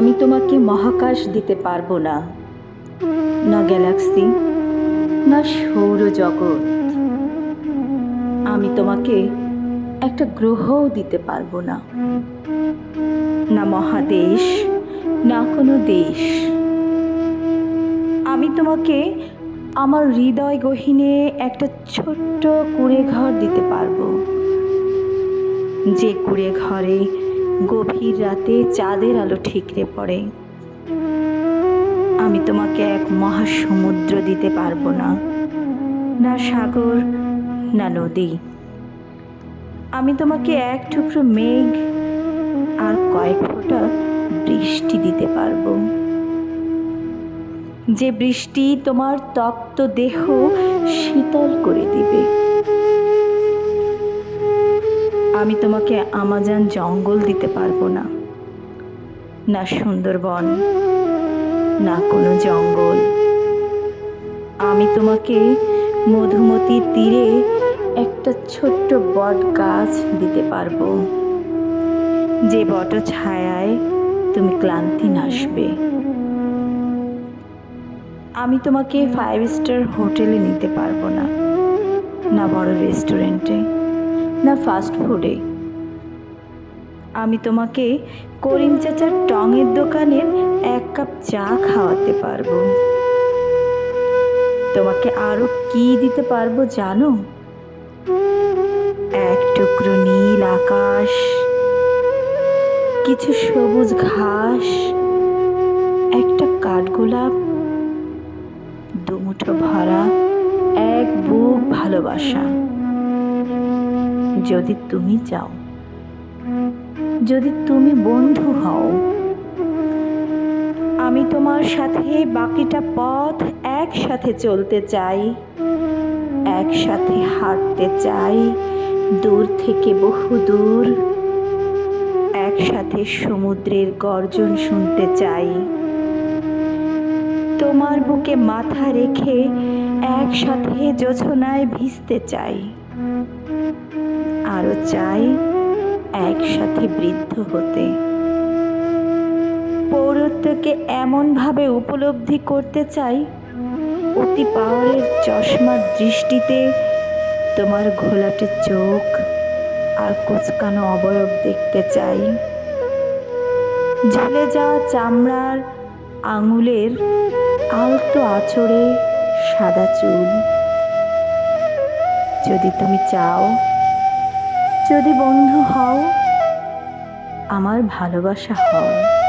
আমি তোমাকে মহাকাশ দিতে পারব না। না গ্যালাক্সি, না সৌরজগৎ। আমি তোমাকে একটা গ্রহও দিতে পারব না। না মহাদেশ, না কোনো দেশ। আমি তোমাকে আমার হৃদয় গহীনে একটা ছোট্ট কুড়ে ঘর দিতে পারব। যে কুড়ে ঘরে গভীর রাতে চাঁদের আলো ঠিকরে পড়ে। আমি তোমাকে এক মহাসমুদ্র দিতে পারব না না সাগর, না নদী। আমি তোমাকে এক টুকরো মেঘ আর কয়েক ফোঁটা বৃষ্টি দিতে পারব। যে বৃষ্টি তোমার তপ্ত দেহ শীতল করে দিবে। আমি তোমাকে আমাজন জঙ্গল দিতে পারব না। না সুন্দরবন, না কোনো জঙ্গল। আমি তোমাকে মধুমতির তীরে একটা ছোট্ট বট গাছ দিতে পারব। যে বট ছায়ায় তুমি ক্লান্তি নাসবে আমি তোমাকে ফাইভ স্টার হোটেলে নিতে পারব না। না বড় রেস্টুরেন্টে। না ফাস্ট ফুডে আমি তোমাকে করিম চাচার টঙের দোকানের এক কাপ চা খাওয়াতে পারব। তোমাকে আরও কি দিতে পারব জানো? এক টুকরো নীল আকাশ, কিছু সবুজ ঘাস, একটা কাঠগোলাপ, দুমুঠো ভরা এক বুক ভালোবাসা। যদি তুমি চাও, যদি তুমি বন্ধু হও, আমি তোমার সাথে বাকিটা পথ একসাথে চলতে চাই, একসাথে হাঁটতে চাই, দূর থেকে বহু দূর, একসাথে সমুদ্রের গর্জন শুনতে চাই। তোমার বুকে মাথা রেখে একসাথে যোছনায় ভিজতে চাই। আরও চাই একসাথে বৃদ্ধ হতে। পৌরত্বকে এমনভাবে উপলব্ধি করতে চাই, অতি পাওয়ারের চশমার দৃষ্টিতে তোমার ঘোলাটে চোখ আর কোচকানো অবয়ব দেখতে চাই। ঝুলে যাওয়া চামড়ার আঙুলের আলতো আঁচড়ে সাদা চুল। যদি তুমি চাও যদি বন্ধু হও আমার ভালোবাসা হও।